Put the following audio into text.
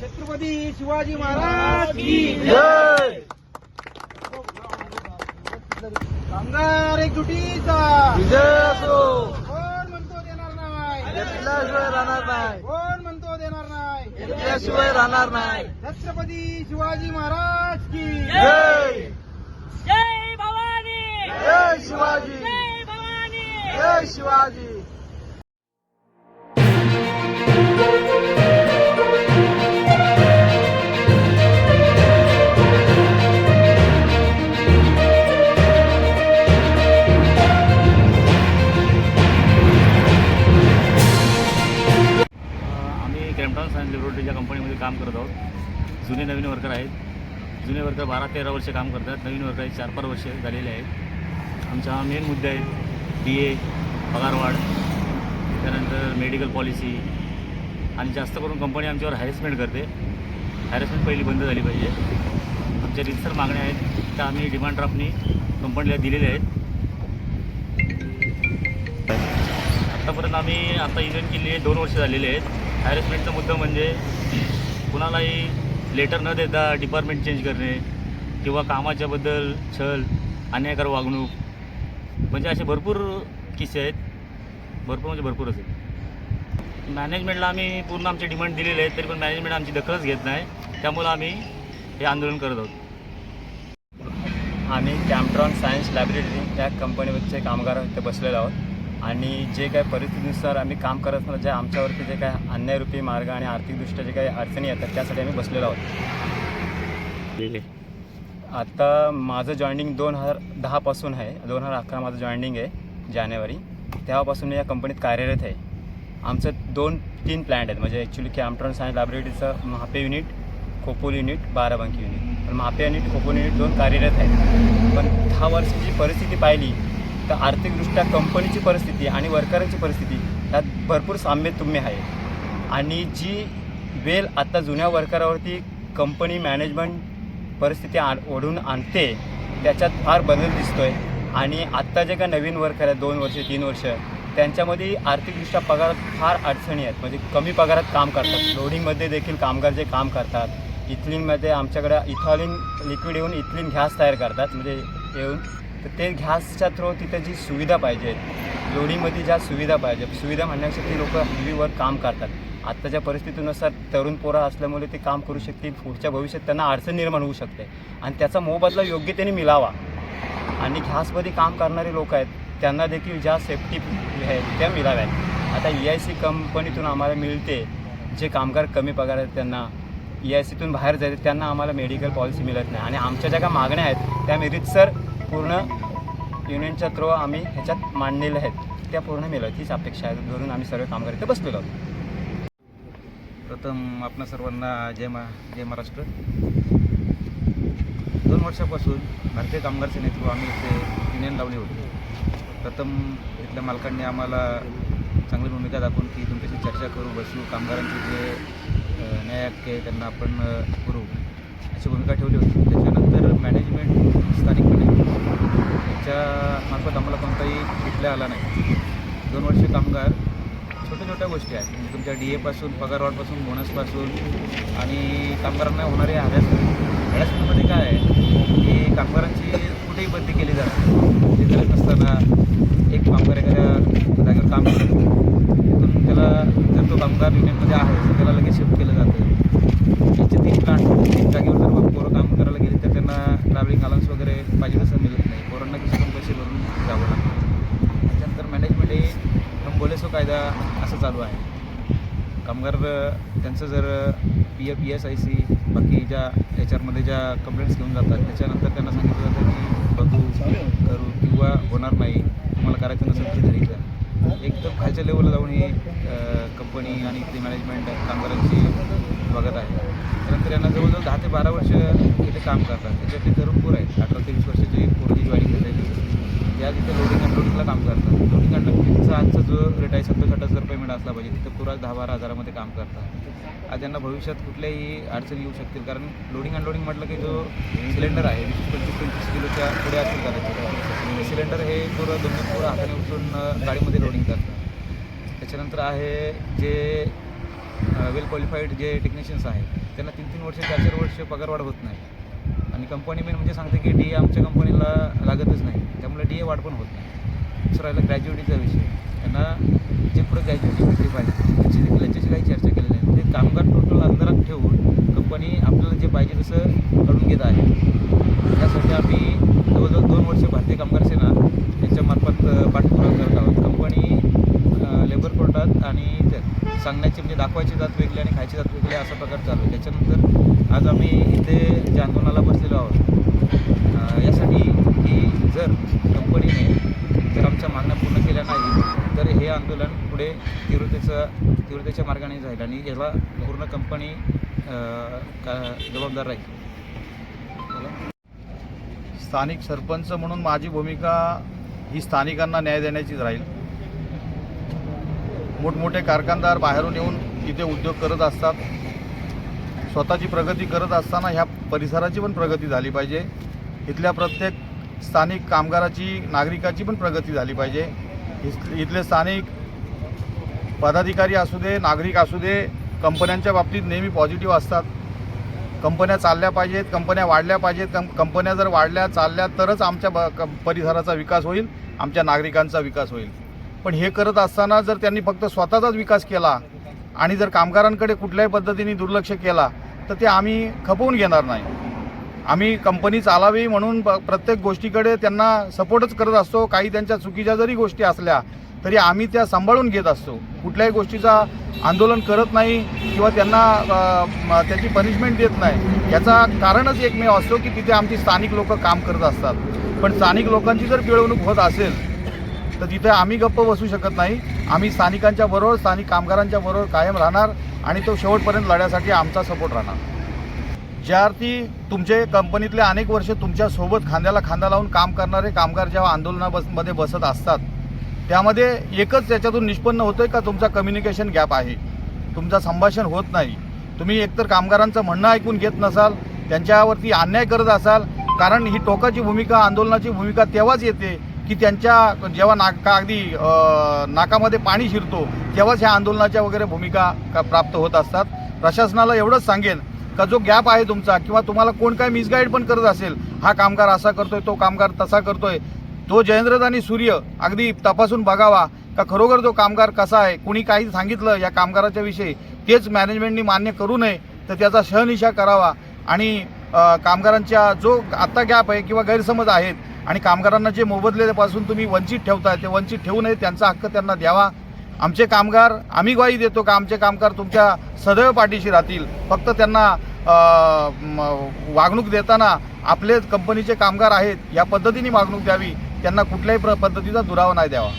छत्रपती शिवाजी महाराज की जय! कामगार एकजुटीचा. विजय असो. कोण म्हणतो देणार नाही? घेतल्याशिवाय राहणार नाही. कोण म्हणतो देणार नाही? राहणार नाही. छत्रपती शिवाजी महाराज की जय! जय भवानी! जय शिवाजी! जय भवानी! जय शिवाजी! जुने नवीन वर्कर आहेत. जुने वर्कर बारा तेरा वर्ष काम करतात. नवीन वर्कर आहेत चार पाच वर्ष झालेले आहेत. आमचा मेन मुद्दे आहेत डी ए पगारवाढ त्यानंतर मेडिकल पॉलिसी आणि जास्त करून कंपनी आमच्यावर हॅरेसमेंट करते. हॅरेसमेंट पहिली बंद झाली पाहिजे. आमच्या रितसर मागण्या आहेत त्या आम्ही डिमांड ड्राफ्टनी कंपनीला दिलेल्या आहेत. आत्तापर्यंत आम्ही आता इव्हेंट केली आहे दोन वर्ष झालेले आहेत. हॅरेसमेंटचा मुद्दा म्हणजे कुणालाही लेटर न देता डिपार्टमेंट चेंज करणे किंवा कामाच्याबद्दल छल अन्यायकार वागणूक म्हणजे असे भरपूर किस्से आहेत. भरपूर म्हणजे भरपूरच आहेत. मॅनेजमेंटला आम्ही पूर्ण आमचे डिमांड दिलेले आहेत तरी पण मॅनेजमेंट आमची दखलच घेत नाही. त्यामुळं आम्ही हे आंदोलन करत आहोत. आम्ही कॅम्प्ट्रॉन सायन्स लायब्ररी या कंपनीवरचे कामगार इथे बसलेलो आहोत. आणि जे काय परिस्थितीनुसार आम्ही काम करत असताना जे आमच्यावरती जे काय अन्यायरूपी मार्ग आणि आर्थिकदृष्ट्या जे काही अडचणी येतात त्यासाठी आम्ही बसलेलो आहोत. आता माझं जॉईनिंग दोन हजार दहापासून आहे. दोन हजार अकरा माझं जॉईनिंग आहे जानेवारी. तेव्हापासून मी या कंपनीत कार्यरत आहे. आमचं दोन तीन प्लॅन्ट आहेत. म्हणजे ॲक्च्युली कॅम्प्ट्रॉन सायन्स लायब्ररीचं Mahape unit Khopoli unit Barabanki unit पण महापे युनिट खोपोल युनिट दोन कार्यरत आहेत. पण दहा वर्षाची परिस्थिती पाहिली तर आर्थिकदृष्ट्या कंपनीची परिस्थिती आणि वर्करांची परिस्थिती यात भरपूर साम्य तुम्ही आहे. आणि जी वेल आता जुन्या वर्करावरती कंपनी मॅनेजमेंट परिस्थिती आण ओढून आणते त्याच्यात फार बदल दिसतो आहे आणि आत्ता जे काय नवीन वर्कर आहेत दोन वर्ष तीन वर्ष त्यांच्यामध्ये आर्थिकदृष्ट्या पगारात फार अडचणी आहेत. म्हणजे कमी पगारात काम करतात. लोडिंगमध्ये देखील कामगार जे काम करतात इथलिनमध्ये आमच्याकडे इथॉलिन लिक्विड येऊन इथलिन घॅस तयार करतात. म्हणजे येऊन तर ते घ्यासच्या थ्रू तिथे जी सुविधा पाहिजे लोडिंगमध्ये ज्या सुविधा पाहिजे सुविधा म्हणण्यासाठी लोक हल्लीवर काम करतात. आत्ताच्या परिस्थितीनुसार तरुण पोरं असल्यामुळे ते काम करू शकतील पुढच्या भविष्यात त्यांना अडचण निर्माण होऊ शकते. आणि त्याचा मोबदला योग्य मिलावा मिळावा. आणि गॅसमध्ये काम करणारे लोक आहेत त्यांना देखील ज्या सेफ्टी आहेत त्या मिळाव्यात. आता ई आय सी कंपनीतून आम्हाला मिळते जे कामगार कमी पगार आहेत त्यांना. ई आय सीतून बाहेर जायचे त्यांना आम्हाला मेडिकल पॉलिसी मिळत नाही. आणि आमच्या ज्या काही मागण्या आहेत त्या मेरिटसर पूर्ण युनियनच्या थ्रू आम्ही ह्याच्यात मांडलेल्या आहेत. त्या पूर्ण मिळत हीच अपेक्षा आहे. धरून आम्ही सर्व कामगार इथे बसलेलो आहोत. प्रथम आपणा सर्वांना जय मा जय महाराष्ट्र. दोन वर्षापासून भारतीय कामगार सेनेतून आम्ही इथे युनियन लावली होती. प्रथम इथल्या मालकांनी आम्हाला चांगली भूमिका दाखवून की तुमच्याशी चर्चा करू बसू कामगारांचे जे न्याय हक्क आहे त्यांना आपण करू अशी भूमिका ठेवली होती. त्याच्यानंतर मॅनेजमेंट आला नाही. दोन वर्ष कामगार. छोट्या छोट्या गोष्टी आहेत. म्हणजे तुमच्या डी एपासून पगारवाढपासून बोनसपासून आणि कामगारांना होणारे हॅरॅसमेंट हॅरॅसमेंटमध्ये काय आहे की कामगारांची कुठेही बदली केली जाते ते करत नसताना एक कामगार एखाद्या जागेवर काम करतो. तिथून त्याला जर तो कामगार युनियनमध्ये आहे तर त्याला लगेच शिफ्ट केलं जातं. याचे तीन प्लांट तीन जागेवर जर पोरं काम करायला गेली तर त्यांना ट्रॅव्हलिंग अलाउन्स वगैरे पाहिजे तसं मिळत नाही पोरांना किती पैसे भरून जावं लागतं त्याच्यानंतर मॅनेजमेंट हे बोलेसो कायदा असं चालू आहे. कामगार त्यांचं जर P F E S I C बाकी ज्या याच्यामध्ये ज्या कंप्लेंट्स घेऊन जातात त्याच्यानंतर त्यांना सांगितलं जातं की बघू करू किंवा होणार नाही. तुम्हाला करायचं नसेल तर तरी जा. एकदम खालच्या लेवलला जाऊन ही कंपनी आणि इथली मॅनेजमेंट कामगारांची बघत आहे. त्यानंतर यांना जवळजवळ दहा ते बारा वर्ष इथे काम करतात. त्याच्यातले तरुण पोरं आहेत. अठरा ते वीस वर्षाची पोरं जी जॉईनिंग या तिथे लोडिंग अनलोडिंगला काम करतात. लोडिंग अनलोडिंगचा आजचा जो रेट आहे सत्तर साठ हजार रुपये असला पाहिजे. तिथं पुरा दहा बारा हजारामध्ये काम करतात. आज त्यांना भविष्यात कुठल्याही अडचणी येऊ शकतील. कारण लोडिंग अनलोडिंग म्हटलं की जो सिलेंडर आहे वीस पंचवीस पंचवीस किलोच्या पुढे असेल करायचं. सिलेंडर हे पुरं दोन पुरं हाताने उचलून गाडीमध्ये लोडिंग करतात. त्याच्यानंतर आहे जे वेल क्वालिफाईड जे टेक्निशियन्स आहेत त्यांना तीन तीन वर्ष चार चार वर्ष पगारवाढ होत नाही. आणि कंपनी मेन म्हणजे सांगते की डी ए आमच्या कंपनीला लागतच नाही. त्यामुळे वाढ पण होत नाही. दुसरा राहिला ग्रॅज्युएटीचा विषय. त्यांना जे पुढे ग्रॅज्युएटी भेटली पाहिजे. त्याची देखील याच्याशी काही चर्चा केलेली नाही. म्हणजे कामगार टोटल अंधारात ठेवून कंपनी आपल्याला जे पाहिजे तसं करून घेत आहे. त्यासाठी आम्ही जवळजवळ दोन वर्ष भारतीय कामगार सेना यांच्यामार्फत पाठपुरावा करत आहोत. कंपनी लेबर कोर्टात आणि ते सांगण्याची म्हणजे दाखवायची जात वेगळी आणि खायची जात वेगळी असा प्रकार चालू आहे. त्याच्यानंतर आज आम्ही इथे ज्या आंदोलनाला बसलेलो आहोत. यासाठी जर कंपनीने जर आमच्या मागण्या पूर्ण केल्या नाही तर हे आंदोलन पुढे तीव्रतेचं तीव्रतेच्या मार्गाने जाईल आणि याला पूर्ण कंपनी जबाबदार राहील. स्थानिक सरपंच म्हणून माझी भूमिका ही स्थानिकांना न्याय देण्याचीच राहील. मोठमोठे कारखानदार बाहेरून येऊन इथे उद्योग करत असतात. स्वतःची प्रगती करत असताना ह्या परिसराची पण प्रगती झाली पाहिजे. इथल्या प्रत्येक स्थानिक कामगाराची नागरिकाची पण प्रगती झाली पाहिजे. इथ- इथले स्थानिक पदाधिकारी असू दे नागरिक असू दे कंपन्यांच्या बाबतीत नेहमी पॉझिटिव्ह असतात. कंपन्या चालल्या पाहिजेत कंपन्या वाढल्या पाहिजेत. कं कंपन्या जर वाढल्या चालल्या तरच आमच्या ब परिसराचा विकास होईल आमच्या नागरिकांचा विकास होईल. पण हे करत असताना जर त्यांनी फक्त स्वतःचाच विकास केला आणि जर कामगारांकडे कुठल्याही पद्धतीने दुर्लक्ष केला तर ते आम्ही खपवून घेणार नाही. आम्ही कंपनी चालावी म्हणून प्रत्येक गोष्टीकडे त्यांना सपोर्टच करत असतो. काही त्यांच्या चुकीच्या जरी गोष्टी असल्या तरी आम्ही त्या सांभाळून घेत असतो. कुठल्याही गोष्टीचा आंदोलन करत नाही किंवा त्यांना त्याची पनिशमेंट देत नाही. याचा कारणच एकमेव असतो की तिथे आमची स्थानिक लोक काम करत असतात. पण स्थानिक लोकांची जर पिळवणूक होत असेल तर तिथे आम्ही गप्प बसू शकत नाही. आम्ही स्थानिकांच्या बरोबर स्थानिक कामगारांच्या बरोबर कायम राहणार आणि तो शेवटपर्यंत लढ्यासाठी आमचा सपोर्ट राहणार. ज्यावरती तुमचे कंपनीतले अनेक वर्ष तुमच्यासोबत खांद्याला खांदा लावून काम करणारे कामगार जेव्हा आंदोलनामध्ये बसत असतात त्यामध्ये एकच त्याच्यातून निष्पन्न होतंय का तुमचा कम्युनिकेशन गॅप आहे? तुमचं संभाषण होत नाही. तुम्ही एकतर कामगारांचं म्हणणं ऐकून घेत नसाल त्यांच्यावरती अन्याय करत असाल कारण ही टोकाची भूमिका आंदोलनाची भूमिका तेव्हाच येते की त्यांच्या जेव्हा नाका अगदी नाकामध्ये पाणी शिरतो तेव्हाच ह्या आंदोलनाच्या वगैरे भूमिका का प्राप्त होत असतात. प्रशासनाला एवढंच सांगेन का जो गॅप आहे तुमचा किंवा तुम्हाला कोण काय मिसगाईड पण करत असेल हा कामगार असा करतोय तो कामगार तसा करतोय. तो जयेंद्रद आणि सूर्य अगदी तपासून बघावा का खरोखर जो कामगार कसा आहे? कुणी काही सांगितलं या कामगाराच्या विषयी? तेच मॅनेजमेंटनी मान्य करू नये तर त्याचा शहनिशा करावा. आणि कामगारांच्या जो आत्ता गॅप आहे किंवा गैरसमज आहेत आणि कामगारांना जे मोबदल्यापासून तुम्ही वंचित ठेवताय ते वंचित ठेवू नये त्यांचा हक्क त्यांना द्यावा. आमचे कामगार आम्ही ग्वाही देतो का आमचे कामगार तुमच्या सदैव पाठीशी राहतील. फक्त त्यांना वागणूक देताना आपले कंपनीचे कामगार आहेत या पद्धतीने वागणूक द्यावी त्यांना कुठल्याही प्र पद्धतीचा दुरावा नाही द्यावा.